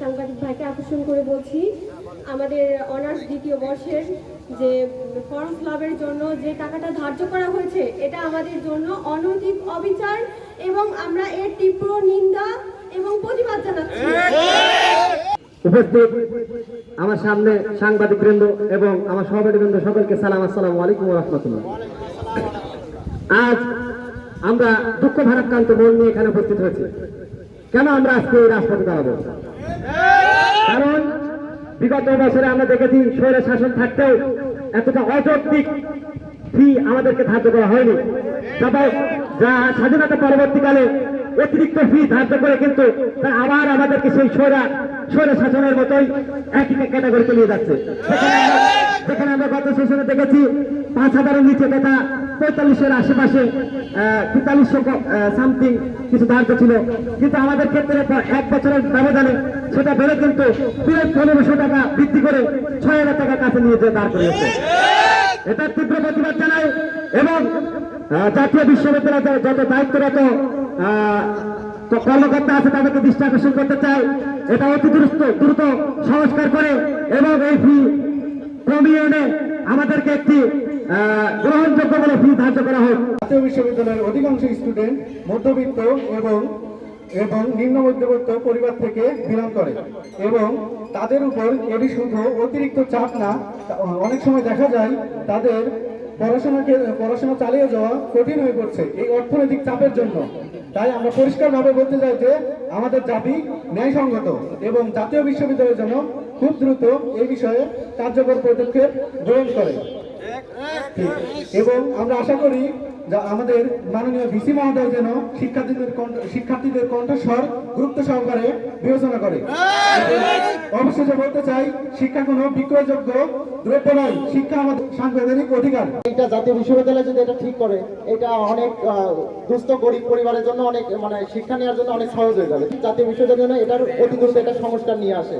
সাংবাদিক ভাইকে আকর্ষণ করে বলছি, আমাদের অনার্স দ্বিতীয় বর্ষের যে ফর্ম ফিলাপের জন্য যে টাকাটা ধার্য করা হয়েছে, এটা আমাদের জন্য অনৈতিক অবিচার এবং আমরা এর তীব্র নিন্দা এবং প্রতিবাদ জানাচ্ছি। উপস্থিত আমার সামনে সাংবাদিক বৃন্দ এবং আমার সহপাঠী বৃন্দ সকলকে সালাম, আসসালামু আলাইকুম রহমতুল্লাহ। আজ আমরা দুঃখ ভারাক্রান্ত মন নিয়ে এখানে উপস্থিত হয়েছি। কেন আমরা আজকে এই রাজপথে দাঁড়াবো? কারণ বিগত বছরে আমরা দেখেছি স্বৈর শাসন থাকতেও এতটা অযৌক্তিক ফি আমাদেরকে ধার্য করা হয়নি। তবে যা স্বাধীনতা পরবর্তীকালে অতিরিক্ত ফি ধার্য করে কিন্তু আবার আমাদেরকে সেই স্বৈরা, স্বৈর শাসনের মতোই একই ক্যাটাগরিতে নিয়ে যাচ্ছে। যেখানে আমরা গত সেশনে দেখেছি পাঁচ হাজারের নিচে তথা পঁয়তাল্লিশের আশেপাশে তেতাল্লিশশো সামথিং কিছু ধার্য ছিল। কিন্তু আমাদের ক্ষেত্রে এক বছরের ব্যবধানে সেটা বেড়ে কিন্তু প্রায় পনেরোশো টাকা বৃদ্ধি করে ছয় হাজার টাকা কাছে নিয়ে যেয়ে দাঁড় করিয়েছে। এটার তীব্র প্রতিবাদ জানাই এবং জাতীয় বিশ্ববিদ্যালয়ের যত দায়িত্বরত কর্মকর্তা আছে তাদেরকে দৃষ্টি আকর্ষণ করতে চাই। এটা অতি দ্রুত দ্রুত সংস্কার করে এবং এই ফি কমিয়ে এনে আমাদেরকে একটি গ্রহণযোগ্য বলে ফি ধার্য করা হোক। জাতীয় বিশ্ববিদ্যালয়ের অধিকাংশ স্টুডেন্ট মধ্যবিত্ত এবং এবং নিম্ন মধ্যবিত্ত পরিবার থেকে বিলং করে এবং তাদের উপর এটি শুধু অতিরিক্ত চাপ না অনেক সময় দেখা যায় তাদের পড়াশোনাকে, পড়াশোনা চালিয়ে যাওয়া কঠিন হয়ে পড়ছে এই অর্থনৈতিক চাপের জন্য। তাই আমরা পরিষ্কারভাবে বলতে চাই যে আমাদের দাবি ন্যায়সঙ্গত এবং জাতীয় বিশ্ববিদ্যালয় যেন খুব দ্রুত এই বিষয়ে কার্যকর পদক্ষেপ গ্রহণ করে। এবং আমরা আশা করি যে আমাদের মাননীয় ভিসি মহোদয় যেন শিক্ষার্থীদের শিক্ষার্থীদের কণ্ঠস্বর গুরুত্ব সহকারে বিবেচনা করে। অবশেষে বলতে চাই, শিক্ষা কোনো বিক্রয়যোগ্য দ্রব্য নয়, শিক্ষা আমাদের সাংবিধানিক অধিকার। এটা জাতীয় বিশ্ববিদ্যালয় যদি এটা ঠিক করে, এটা অনেক দুস্থ, গরিব পরিবারের জন্য অনেক মানে শিক্ষা নেওয়ার জন্য অনেক সহজ হয়ে যাবে। জাতীয় বিশ্ববিদ্যালয় এটার অতি দ্রুত এটা সংস্কার নিয়ে আসে।